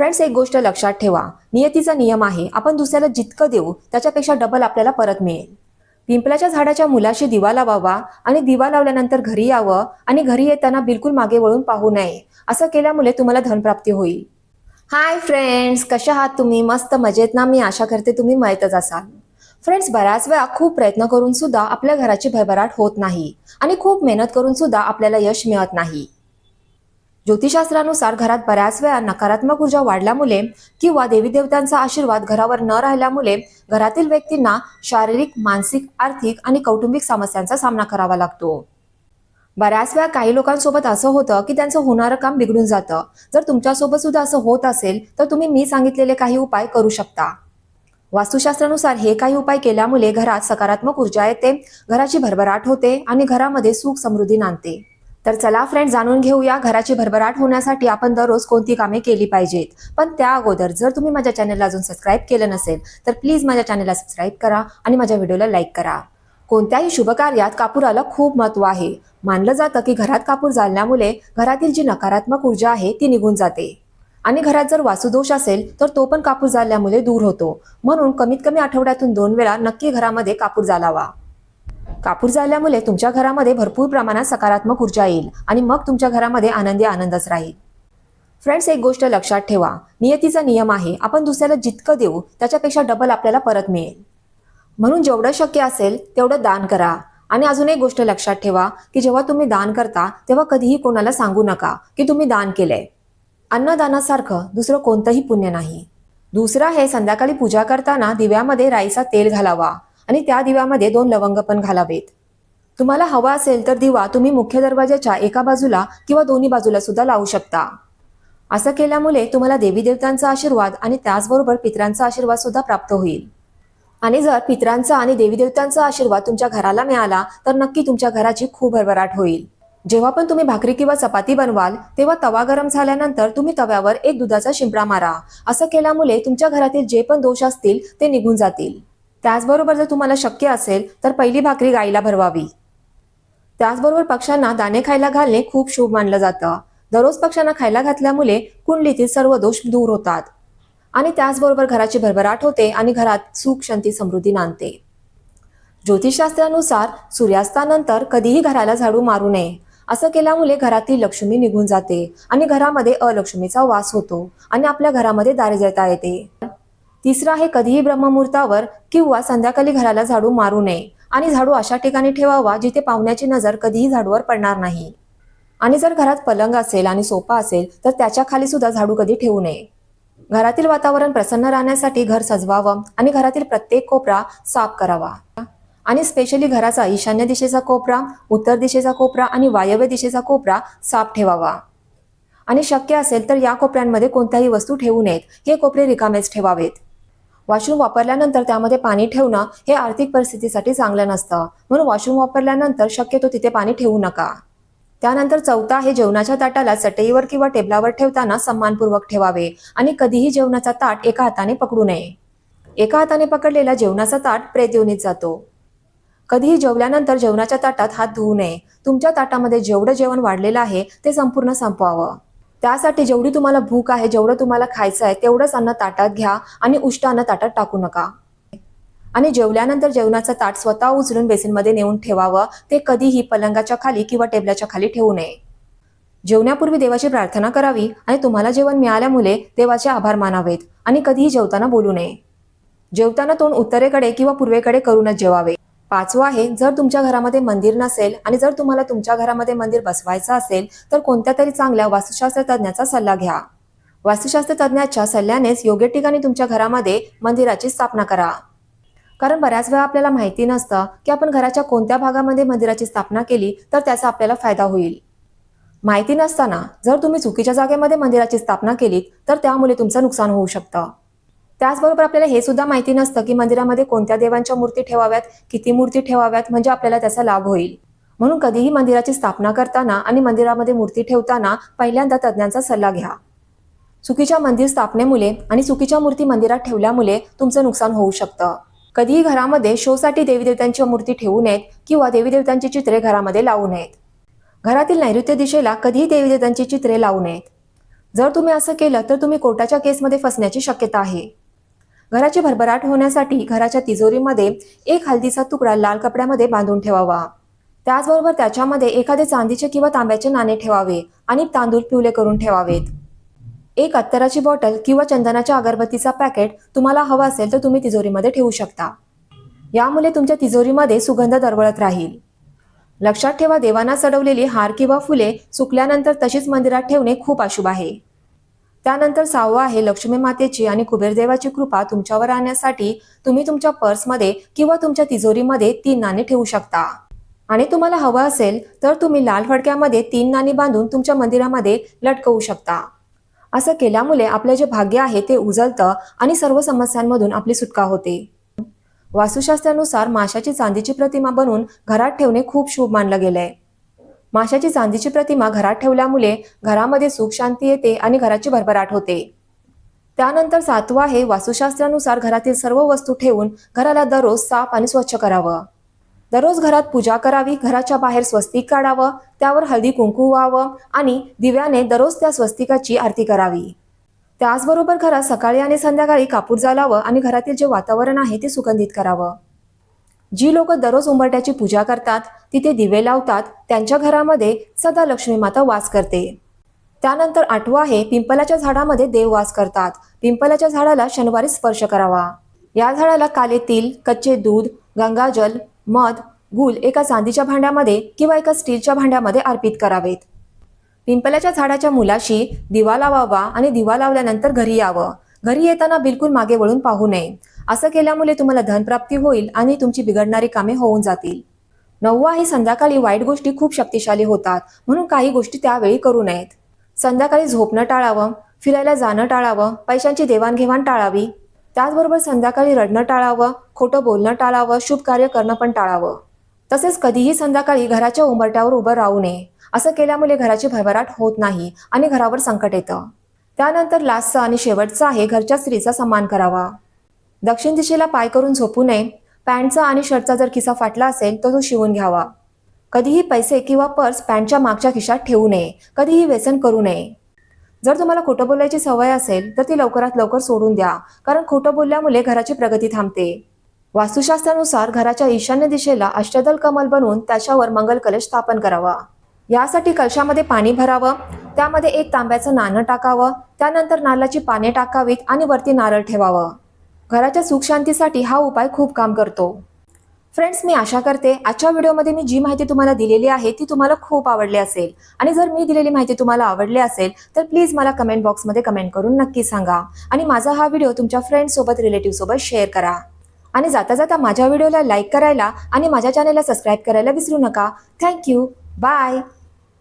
Friends एक गोष्ट लक्षात ठेवा. नियतीचा नियम आहे आपण दुसऱ्याला जितकं देऊ त्याच्यापेक्षा डबल आपल्याला परत मिळेल. पिंपलाच्या झाडाच्या मुलाशी दिवा लावावा आणि दिवा लावल्यानंतर घरी यावं आणि घरी येताना बिलकुल मागे वळून पाहू नये. असं केल्यामुळे तुम्हाला धनप्राप्ती होईल. हाय फ्रेंड्स कशा आहात तुम्ही? मस्त मजेत ना? मी आशा करते तुम्ही मयतच असाल. फ्रेंड्स बऱ्याच वेळा खूप प्रयत्न करून सुद्धा आपल्या घराची भरभराट होत नाही आणि खूप मेहनत करून सुद्धा आपल्याला यश मिळत नाही. ज्योतिषशास्त्रानुसार घरात बऱ्याच वेळा नकारात्मक ऊर्जा वाढल्यामुळे किंवा देवी देवतांचा आशीर्वाद घरावर न राहिल्यामुळे घरातील व्यक्तींना शारीरिक मानसिक आर्थिक आणि कौटुंबिक समस्यांचा सामना करावा लागतो. बऱ्याच वेळा काही लोकांसोबत असं होतं की त्यांचं होणारं काम बिघडून जातं. जर तुमच्यासोबत सुद्धा असं होत असेल तर तुम्ही मी सांगितलेले काही उपाय करू शकता. वास्तुशास्त्रानुसार हे काही उपाय केल्यामुळे घरात सकारात्मक ऊर्जा येते घराची भरभराट होते आणि घरामध्ये सुख समृद्धी नांदते. तर चला फ्रेंड जाणून घेऊया घराची भरभराट होण्यासाठी आपण दररोज कोणती कामे केली पाहिजेत. पण त्या अगोदर जर तुम्ही माझ्या चॅनलला अजून सबस्क्राईब केलं नसेल तर प्लीज माझ्या चॅनलला सबस्क्राईब करा आणि माझ्या व्हिडिओला लाईक करा. कोणत्याही शुभकार्यात कापूराला खूप महत्त्व आहे. मानलं जातं की घरात कापूर जाळल्यामुळे घरातील जी नकारात्मक ऊर्जा आहे ती निघून जाते. आणि घरात जर वासुदोष असेल तर तो पण कापूर जाळल्यामुळे दूर होतो. म्हणून कमीत कमी आठवड्यातून दोन वेळा नक्की घरामध्ये कापूर जालावा कापूर जाळल्यामुळे तुमच्या घरामध्ये भरपूर प्रमाणात सकारात्मक ऊर्जा येईल आणि मग तुमच्या घरामध्ये आनंदी आनंदच राहील. फ्रेंड्स एक गोष्ट लक्षात ठेवा. नियतीचा नियम आहे आपण दुसऱ्याला जितकं देऊ त्याच्यापेक्षा डबल आपल्याला परत मिळेल. म्हणून जेवढं शक्य असेल तेवढं दान करा. आणि अजून एक गोष्ट लक्षात ठेवा की जेव्हा तुम्ही दान करता तेव्हा कधीही कोणाला सांगू नका की तुम्ही दान केलंय. अन्नदानासारखं दुसरं कोणतंही पुण्य नाही. दुसरं आहे संध्याकाळी पूजा करताना दिव्यामध्ये राईचा तेल घालावा. आणि त्या दिव्यामध्ये दोन लवंग पण घालावेत. तुम्हाला हवा असेल तर दिवा तुम्ही मुख्य दरवाजाच्या एका बाजूला किंवा दोन्ही बाजूला सुद्धा लावू शकता. असं केल्यामुळे तुम्हाला देवी देवतांचा आशीर्वाद आणि त्याचबरोबर पितरांचा आशीर्वाद सुद्धा प्राप्त होईल. आणि जर पितरांचा आणि देवी देवतांचा आशीर्वाद तुमच्या घराला मिळाला तर नक्की तुमच्या घराची खूप भरभराट होईल. जेव्हा पण तुम्ही भाकरी किंवा चपाती बनवाल तेव्हा तवा गरम झाल्यानंतर तुम्ही तव्यावर एक दुधाचा शिंपडा मारा. असं केल्यामुळे तुमच्या घरातील जे पण दोष असतील ते निघून जातील. त्याचबरोबर जर तुम्हाला शक्य असेल तर पहिली भाकरी गाईला भरवावी. त्याचबरोबर पक्ष्यांना दाणे खायला घालणे खूप शुभ मानलं जातं. दररोज पक्ष्यांना खायला घातल्यामुळे कुंडलीतील सर्व दोष दूर होतात. आणि त्याचबरोबर घराची भरभराट होते आणि घरात सुख शांती समृद्धी नांदते. ज्योतिषशास्त्रानुसार सूर्यास्तानंतर कधीही घराला झाडू मारू नये. असं केल्यामुळे घरातील लक्ष्मी निघून जाते आणि घरामध्ये अलक्ष्मीचा वास होतो आणि आपल्या घरामध्ये दारिद्र्यता येते. तिसरं आहे कधीही ब्रह्ममुहूर्तावर किंवा संध्याकाळी घराला झाडू मारू नये. आणि झाडू अशा ठिकाणी ठेवावा जिथे पाहुण्याची नजर कधीही झाडूवर पडणार नाही. आणि जर घरात पलंग असेल आणि सोफा असेल तर त्याच्याखाली सुद्धा झाडू कधी ठेवू नये. घरातील वातावरण प्रसन्न राहण्यासाठी घर सजवावं आणि घरातील प्रत्येक कोपरा साफ करावा. आणि स्पेशली घराचा ईशान्य दिशेचा कोपरा उत्तर दिशेचा कोपरा आणि वायव्य दिशेचा कोपरा साफ ठेवावा. आणि शक्य असेल तर या कोपऱ्यांमध्ये कोणत्याही वस्तू ठेवू नयेत. हे कोपरे रिकामेच ठेवावेत. वॉशरूम वापरल्यानंतर त्यामध्ये पाणी ठेवणं हे आर्थिक परिस्थितीसाठी चांगलं नसतं. म्हणून वॉशरूम वापरल्यानंतर शक्यतो तिथे पाणी ठेवू नका. त्यानंतर चौथा आहे जेवणाच्या ताटाला चटईवर किंवा टेबलावर ठेवताना सन्मानपूर्वक ठेवावे आणि कधीही जेवणाचा ताट एका हाताने पकडू नये. एका हाताने पकडलेला जेवणाचा ताट प्रेत जातो. कधीही जेवल्यानंतर जेवणाच्या ताटात हात धुवू नये. तुमच्या ताटामध्ये जेवढं जेवण वाढलेलं आहे ते संपूर्ण संपवावं. त्यासाठी जेवढी तुम्हाला भूक आहे जेवढं तुम्हाला खायचं आहे तेवढंच अन्न ताटात घ्या आणि उष्ट अन्न ताटात टाकू नका. आणि जेवल्यानंतर जेवणाचं ताट स्वतः उचलून बेसिनमध्ये नेऊन ठेवावं. ते कधीही पलंगाच्या खाली किंवा टेबलाच्या खाली ठेवू नये. जेवण्यापूर्वी देवाची प्रार्थना करावी आणि तुम्हाला जेवण मिळाल्यामुळे देवाचे आभार मानावेत आणि कधीही जेवताना बोलू नये. जेवताना तोंड उत्तरेकडे किंवा पूर्वेकडे करूनच जेवावे. पाचवं आहे जर तुमच्या घरामध्ये मंदिर नसेल आणि जर तुम्हाला तुमच्या घरामध्ये मंदिर बसवायचं असेल तर कोणत्या तरी चांगल्या वास्तुशास्त्र तज्ज्ञाचा सल्ला घ्या. वास्तुशास्त्र तज्ज्ञाच्या सल्ल्यानेच योग्य ठिकाणी तुमच्या घरामध्ये मंदिराची स्थापना करा. कारण बऱ्याच वेळा आपल्याला माहिती नसतं की आपण घराच्या कोणत्या भागामध्ये मंदिराची स्थापना केली तर त्याचा आपल्याला फायदा होईल. माहिती नसताना जर तुम्ही चुकीच्या जागेमध्ये मंदिराची स्थापना केलीत तर त्यामुळे तुमचं नुकसान होऊ शकतं. त्याचबरोबर आपल्याला हे सुद्धा माहिती नसतं की मंदिरामध्ये कोणत्या देवांच्या मूर्ती ठेवाव्यात किती मूर्ती ठेवाव्यात म्हणजे आपल्याला त्याचा लाभ होईल. म्हणून कधीही मंदिराची स्थापना करताना आणि मंदिरामध्ये मूर्ती ठेवताना पहिल्यांदा तज्ज्ञांचा सल्ला घ्या. चुकीच्या मंदिर स्थापनेमुळे आणि चुकीच्या मूर्ती मंदिरात ठेवल्यामुळे तुमचं नुकसान होऊ शकतं. कधीही घरामध्ये शोसाठी देवी देवतांच्या मूर्ती ठेवू नयेत किंवा देवी देवतांची चित्रे घरामध्ये लावू नयेत. घरातील नैऋत्य दिशेला कधीही देवी देवतांची चित्रे लावू नयेत. जर तुम्ही असं केलं तर तुम्ही कोर्टाच्या केसमध्ये फसण्याची शक्यता आहे. घराची भरभराट होण्यासाठी घराच्या तिजोरीमध्ये एक हळदीचा तुकडा लाल कपड्यामध्ये बांधून ठेवावा. त्याचबरोबर त्याच्यामध्ये एखादे चांदीचे किंवा तांब्याचे नाणे ठेवावे आणि तांदूळ पिवले करून ठेवावेत. एक अत्तराची बॉटल किंवा चंदनाच्या अगरबत्तीचा पॅकेट तुम्हाला हवा असेल तर तुम्ही तिजोरीमध्ये ठेवू शकता. यामुळे तुमच्या तिजोरीमध्ये सुगंध दरवळत राहील. लक्षात ठेवा देवांना सडवलेली हार किंवा फुले सुकल्यानंतर तशीच मंदिरात ठेवणे खूप अशुभ आहे. त्यानंतर सहावं आहे लक्ष्मी मातेची आणि कुबेरदेवाची कृपा तुमच्यावर आणण्यासाठी तुम्ही तुमच्या पर्समध्ये किंवा तुमच्या तिजोरीमध्ये तीन नाणी ठेवू शकता. आणि तुम्हाला हवं असेल तर तुम्ही लाल फडक्यामध्ये तीन नाणी बांधून तुमच्या मंदिरामध्ये लटकवू शकता. असं केल्यामुळे आपले जे भाग्य आहे ते उजळतं आणि सर्व समस्यांमधून आपली सुटका होते. वास्तुशास्त्रानुसार माशाची चांदीची प्रतिमा बनवून घरात ठेवणे खूप शुभ मानलं गेलंय. माशाची चांदीची प्रतिमा घरात ठेवल्यामुळे घरामध्ये सुख शांती येते आणि घराची भरभराट होते. त्यानंतर सातवं आहे वास्तुशास्त्रानुसार घरातील सर्व वस्तू ठेवून घराला दररोज साफ आणि स्वच्छ करावं. दररोज घरात पूजा करावी घराच्या बाहेर स्वस्तिक काढावं त्यावर हळदी कुंकू व्हावं आणि दिव्याने दररोज त्या स्वस्तिकाची आरती करावी. त्याचबरोबर घरात सकाळी आणि संध्याकाळी कापूर जालावं आणि घरातील जे वातावरण आहे ते सुगंधित करावं. जी लोक दररोज उंबरट्याची पूजा करतात तिथे दिवे लावतात त्यांच्या घरामध्ये सदा लक्ष्मी माता वास करते. त्यानंतर आठवा आहे पिंपलाच्या झाडामध्ये देव वास करतात. पिंपलाच्या झाडाला शनिवारी स्पर्श करावा. या झाडाला काले तिल कच्चे दूध गंगाजल मध गुल एका चांदीच्या भांड्यामध्ये किंवा एका स्टीलच्या भांड्यामध्ये अर्पित करावेत. पिंपलाच्या झाडाच्या मुलाशी दिवा लावावा आणि दिवा लावल्यानंतर घरी यावं. घरी येताना बिलकुल मागे वळून पाहू नये. असं केल्यामुळे तुम्हाला धनप्राप्ती होईल आणि तुमची बिघडणारी कामे होऊन जातील. नववा ही संध्याकाळी वाईट गोष्टी खूप शक्तिशाली होतात म्हणून काही गोष्टी त्यावेळी करू नयेत. संध्याकाळी झोपणं टाळावं फिरायला जाणं टाळावं पैशांची देवाणघेवाण टाळावी. त्याचबरोबर संध्याकाळी रडणं टाळावं खोटं बोलणं टाळावं शुभ कार्य करणं पण टाळावं. तसेच कधीही संध्याकाळी घराच्या उंबरट्यावर उभं राहू नये. असं केल्यामुळे घराची भरभराट होत नाही आणि घरावर संकट येतं. त्यानंतर लास्टचं आणि शेवटचं आहे घरच्या स्त्रीचा सन्मान करावा. दक्षिण दिशेला पाय करून झोपू नये. पॅन्टचा आणि शर्टचा जर खिसा फाटला असेल तर तो शिवून घ्यावा. कधीही पैसे किंवा पर्स पॅन्टच्या मागच्या खिशात ठेवू नये. कधीही व्यसन करू नये. जर तुम्हाला खोटं बोलायची सवय असेल तर ती लवकरात लवकर सोडून द्या कारण खोटं बोलल्यामुळे घराची प्रगती थांबते. वास्तुशास्त्रानुसार घराच्या ईशान्य दिशेला अष्टदल कमल बनवून त्याच्यावर मंगल कलश स्थापन करावा. यासाठी कलशामध्ये पाणी भरावं त्यामध्ये एक तांब्याचं नाणं टाकावं त्यानंतर नारळाची पाने टाकावीत आणि वरती नारळ ठेवावं. घराच्या सुखशांतीसाठी हा उपाय खूप काम करतो. फ्रेंड्स मी आशा करते आजच्या व्हिडिओमध्ये मी जी माहिती तुम्हाला दिलेली आहे ती तुम्हाला खूप आवडली असेल. आणि जर मी दिलेली माहिती तुम्हाला आवडली असेल तर प्लीज मला कमेंट बॉक्समध्ये कमेंट करून नक्की सांगा. आणि माझा हा व्हिडिओ तुमच्या फ्रेंड्ससोबत रिलेटिव्हसोबत शेअर करा. आणि जाता जाता माझ्या व्हिडिओला लाईक करायला आणि माझ्या चॅनलला सबस्क्राईब करायला विसरू नका. Thank you bye